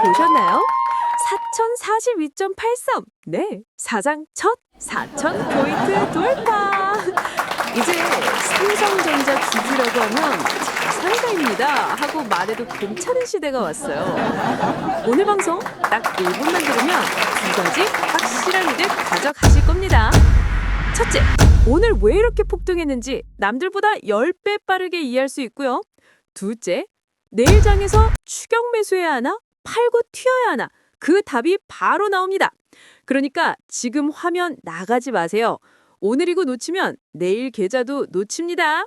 4042.83. 네, 사상 첫 4천 포인트 돌파. 이제 삼성전자 주주라고 하면 자산가입니다 하고 말해도 괜찮은 시대가 왔어요. 오늘 방송 딱 1분만 들으면 두 가지 확실한 이득 가져가실 겁니다. 첫째, 오늘 왜 이렇게 폭등했는지 남들보다 10배 빠르게 이해할 수 있고요. 둘째, 내일 장에서 추격 매수해야 하나? 팔고 튀어야 하나? 그 답이 바로 나옵니다. 그러니까 지금 화면 나가지 마세요. 오늘 이고 놓치면 내일 계좌도 놓칩니다.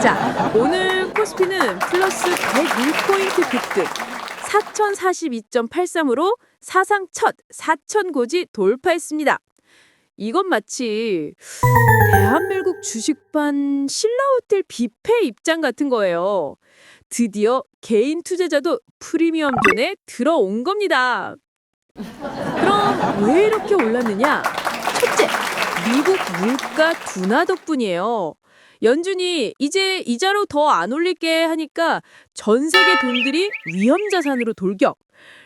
자, 오늘 코스피는 플러스 101포인트 급등. 4042.83으로 사상 첫 4000고지 돌파했습니다. 이건 마치 대한민국 주식반 신라호텔 뷔페 입장 같은 거예요. 드디어 개인 투자자도 프리미엄 존에 들어온 겁니다. 그럼 왜 이렇게 올랐느냐? 첫째, 미국 물가 둔화 덕분이에요. 연준이 이제 이자로 더 안 올릴게 하니까 전 세계 돈들이 위험 자산으로 돌격.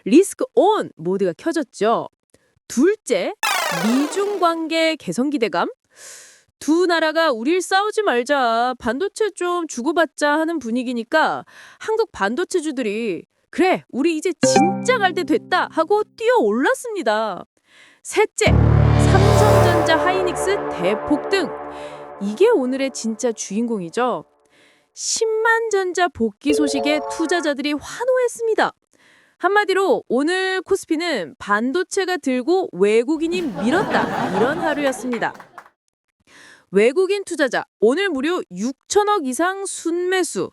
리스크 온 모드가 켜졌죠. 둘째, 미중 관계 개선 기대감. 두 나라가 우릴 싸우지 말자, 반도체 좀 주고받자 하는 분위기니까 한국 반도체주들이 그래, 우리 이제 진짜 갈 때 됐다 하고 뛰어 올랐습니다. 셋째, 삼성전자 하이닉스 대폭 등. 이게 오늘의 진짜 주인공이죠. 10만 전자 복귀 소식에 투자자들이 환호했습니다. 한마디로 오늘 코스피는 반도체가 들고 외국인이 밀었다. 이런 하루였습니다. 외국인 투자자 오늘 무려 6천억 이상 순매수,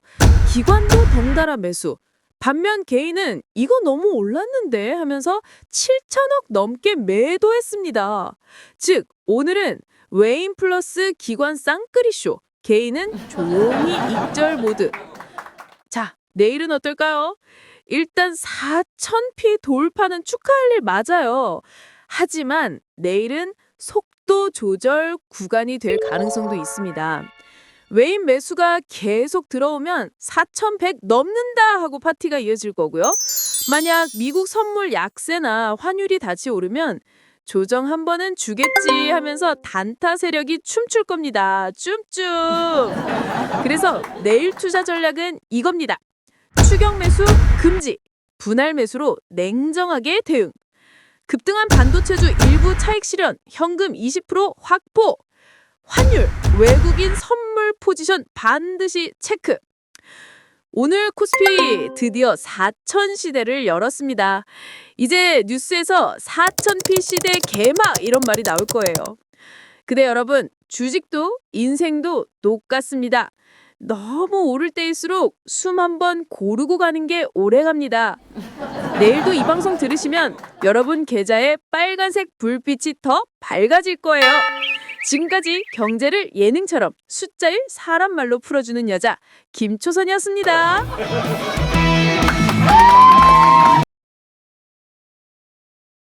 기관도 덩달아 매수. 반면 개인은 이거 너무 올랐는데 하면서 7천억 넘게 매도했습니다. 즉 오늘은 외인 플러스 기관 쌍끌이쇼, 개인은 조용히 익절 모드. 자, 내일은 어떨까요? 일단 4,000피 돌파는 축하할 일 맞아요. 하지만 내일은 속도 조절 구간이 될 가능성도 있습니다. 외인 매수가 계속 들어오면 4,100 넘는다 하고 파티가 이어질 거고요. 만약 미국 선물 약세나 환율이 다시 오르면 조정 한 번은 주겠지 하면서 단타 세력이 춤출 겁니다. 쭝쭝. 그래서 내일 투자 전략은 이겁니다. 추격 매수 금지, 분할 매수로 냉정하게 대응. 급등한 반도체주 일부 차익 실현, 현금 20% 확보. 환율, 외국인 선물 포지션 반드시 체크. 오늘 코스피 드디어 4천 시대를 열었습니다. 이제 뉴스에서 4,000피 시대 개막 이런 말이 나올 거예요. 근데 여러분, 주식도 인생도 똑같습니다. 너무 오를 때일수록 숨 한 번 고르고 가는 게 오래 갑니다. 내일도 이 방송 들으시면 여러분 계좌에 빨간색 불빛이 더 밝아질 거예요. 지금까지 경제를 예능처럼 숫자 일 사람 말로 풀어주는 여자 김초선이었습니다.